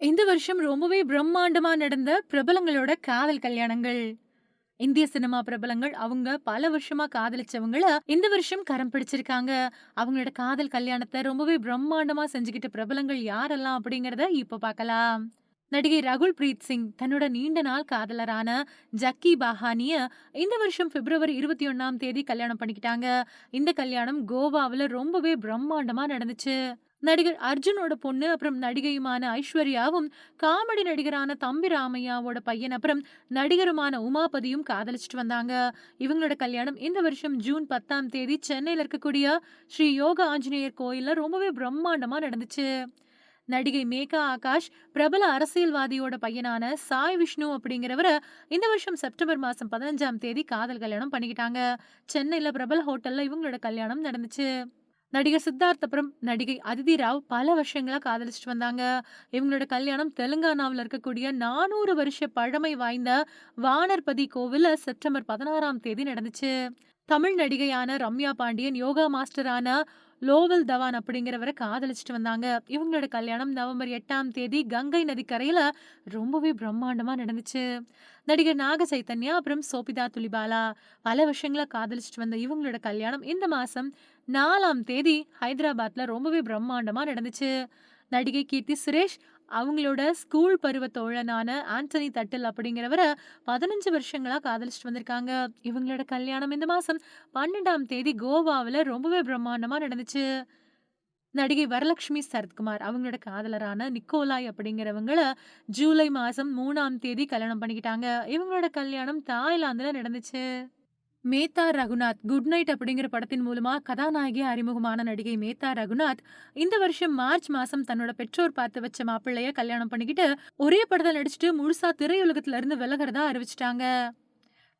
இந்த வருஷம் ரொம்பவே பிரம்மாண்டமா நடந்த பிரபலங்களோட காதல் கல்யாணங்கள். இந்திய சினிமா பிரபலங்கள் அவங்க பல வருஷமா காதலிச்சவங்கள இந்த வருஷம் கரம் பிடிச்சிருக்காங்க. அவங்களோட காதல் கல்யாணத்தை ரொம்பவே பிரம்மாண்டமா செஞ்சுக்கிட்ட பிரபலங்கள் யாரெல்லாம் அப்படிங்கறத இப்ப பார்க்கலாம். நடிகை ரகுல் பிரீத் சிங் தன்னோட நீண்ட நாள் காதலரான ஜக்கி பாஹானிய இந்த வருஷம் பிப்ரவரி 21ஆம் தேதி கல்யாணம் பண்ணிக்கிட்டாங்க. இந்த கல்யாணம் கோவாவுல ரொம்பவே பிரம்மாண்டமா நடந்துச்சு. நடிகர் அர்ஜுனோட பொண்ணு அப்புறம் நடிகையுமான ஐஸ்வர்யாவும் காமெடி நடிகரான தம்பி ராமையாவோட பையன் அப்புறம் நடிகருமான உமாபதியும் காதலிச்சுட்டு வந்தாங்க. இவங்களோட கல்யாணம் இந்த வருஷம் ஜூன் 10ஆம் தேதி சென்னையில் இருக்கக்கூடிய ஸ்ரீ யோக ஆஞ்சநேயர் கோயிலில் ரொம்பவே பிரம்மாண்டமாக நடந்துச்சு. நடிகை மேகா ஆகாஷ் பிரபல அரசியல்வாதியோட பையனான சாய் விஷ்ணு அப்படிங்கிறவரை இந்த வருஷம் செப்டம்பர் மாதம் பதினஞ்சாம் தேதி காதல் கல்யாணம் பண்ணிக்கிட்டாங்க. சென்னையில் பிரபல ஹோட்டலில் இவங்களோட கல்யாணம் நடந்துச்சு. நடிகர் சித்தார்த் அப்புறம் நடிகை அதிதி ராவ் பல வருஷங்களா காதலிச்சுட்டு வந்தாங்க. இவங்களோட கல்யாணம் தெலுங்கானாவுல இருக்கக்கூடிய 400 வருஷ பழமை வாய்ந்த வானர்பதி கோவில்ல செப்டம்பர் 16ஆம் தேதி நடந்துச்சு. தமிழ் நடிகையான ரம்யா பாண்டியன் யோகா மாஸ்டரான லோவல் தவான் அப்படிங்கிறவரை காதலிச்சுட்டு வந்தாங்க. இவங்களோட கல்யாணம் நவம்பர் எட்டாம் தேதி கங்கை நதிக்கரையில் ரொம்பவே பிரம்மாண்டமா நடந்துச்சு. நடிகர் நாக சைத்தன்யா அப்புறம் சோபிதா துலிபாலா பல வருஷங்களாக காதலிச்சுட்டு வந்த இவங்களோட கல்யாணம் இந்த மாசம் நாலாம் தேதி ஹைதராபாத்ல ரொம்பவே பிரம்மாண்டமா நடந்துச்சு. நடிகை கீர்த்தி சுரேஷ் அவங்களோட ஸ்கூல் பருவ தோழனான ஆண்டனி தட்டில் அப்படிங்கிறவர 15 வருஷங்களா காதலிச்சுட்டு வந்திருக்காங்க. இவங்களோட கல்யாணம் இந்த மாசம் 12ஆம் தேதி கோவாவுல ரொம்பவே பிரம்மாண்டமா நடந்துச்சு. நடிகை வரலட்சுமி சரத்குமார் அவங்களோட காதலரான நிக்கோலாய் அப்படிங்கிறவங்கள ஜூலை மாசம் மூணாம் தேதி கல்யாணம் பண்ணிக்கிட்டாங்க. இவங்களோட கல்யாணம் தாய்லாந்துல நடந்துச்சு. மேத்தா ரகுநாத் குட் நைட் அப்படிங்கிற படத்தின் மூலமா கதாநாயகியா அறிமுகமான நடிகை மேத்தா ரகுநாத் இந்த வருஷம் மார்ச் மாசம் தன்னோட பெற்றோர் பார்த்து வச்ச மாப்பிள்ளைய கல்யாணம் பண்ணிக்கிட்டு ஒரே படத்தில் நடிச்சுட்டு முழுசா திரையுலகத்துல இருந்து விலகிறதா அறிவிச்சிட்டாங்க.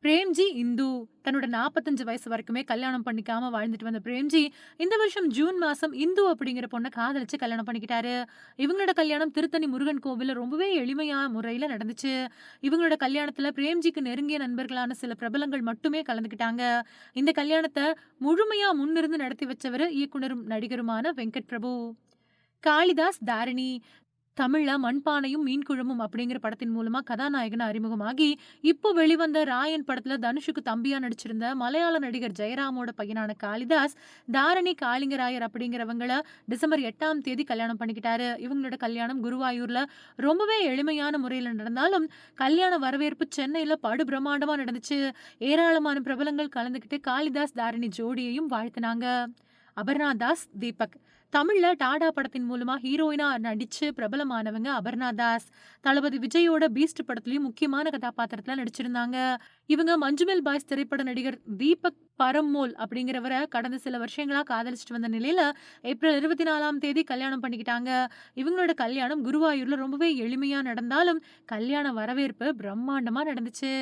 பிரேம்ஜி இந்து தன்னோட 45 வயசு வரைக்குமே கல்யாணம் பண்ணிக்காம வாழ்ந்துட்டு வந்த பிரேம்ஜி இந்த வருஷம் ஜூன் மாசம் இந்து அப்படிங்கிற பொண்ணை காதலிச்சு கல்யாணம் பண்ணிக்கிட்டாரு. இவங்களோட கல்யாணம் திருத்தணி முருகன் கோவில ரொம்பவே எளிமையான முறையில நடந்துச்சு. இவங்களோட கல்யாணத்துல பிரேம்ஜிக்கு நெருங்கிய நண்பர்களான சில பிரபலங்கள் மட்டுமே கலந்துக்கிட்டாங்க. இந்த கல்யாணத்தை முழுமையா முன்னிருந்து நடத்தி வச்சவர் இயக்குனரும் நடிகருமான வெங்கட் பிரபு. காளிதாஸ் தாரிணி தமிழ்ல மண்பானையும் மீன்குழம்பும் அப்படிங்கிற படத்தின் மூலமா கதாநாயகன் அறிமுகமாகி இப்போ வெளிவந்த ராயன் படத்துல தனுஷுக்கு தம்பியா நடிச்சிருந்த மலையாள நடிகர் ஜெயராமோட பையனான காளிதாஸ் தாரணி காளிங்கராயர் அப்படிங்கிறவங்கள டிசம்பர் எட்டாம் தேதி கல்யாணம் பண்ணிக்கிட்டாரு. இவங்களோட கல்யாணம் குருவாயூர்ல ரொம்பவே எளிமையான முறையில் நடந்தாலும் கல்யாண வரவேற்பு சென்னையில படு பிரம்மாண்டமா நடந்துச்சு. ஏராளமான பிரபலங்கள் கலந்துக்கிட்டு காளிதாஸ் தாரணி ஜோடியையும் வாழ்த்துனாங்க. அபர்ணா தாஸ் தீபக் தமிழ்ல டாடா படத்தின் மூலமா ஹீரோயினா நடிச்சு பிரபலமானவங்க அபர்ணா தாஸ். தளபதி விஜயோட பீஸ்ட் படத்துலயும் முக்கியமான கதாபாத்திரத்துல நடிச்சிருந்தாங்க. இவங்க மஞ்சுமெல் பாய்ஸ் திரைப்பட நடிகர் தீபக் பரம்மோல் அப்படிங்கிறவரை கடந்த சில வருஷங்களா காதலிச்சுட்டு வந்த நிலையில ஏப்ரல் 24ஆம் தேதி கல்யாணம் பண்ணிக்கிட்டாங்க. இவங்களோட கல்யாணம் குருவாயூர்ல ரொம்பவே எளிமையா நடந்தாலும் கல்யாண வரவேற்பு பிரம்மாண்டமா நடந்துச்சு.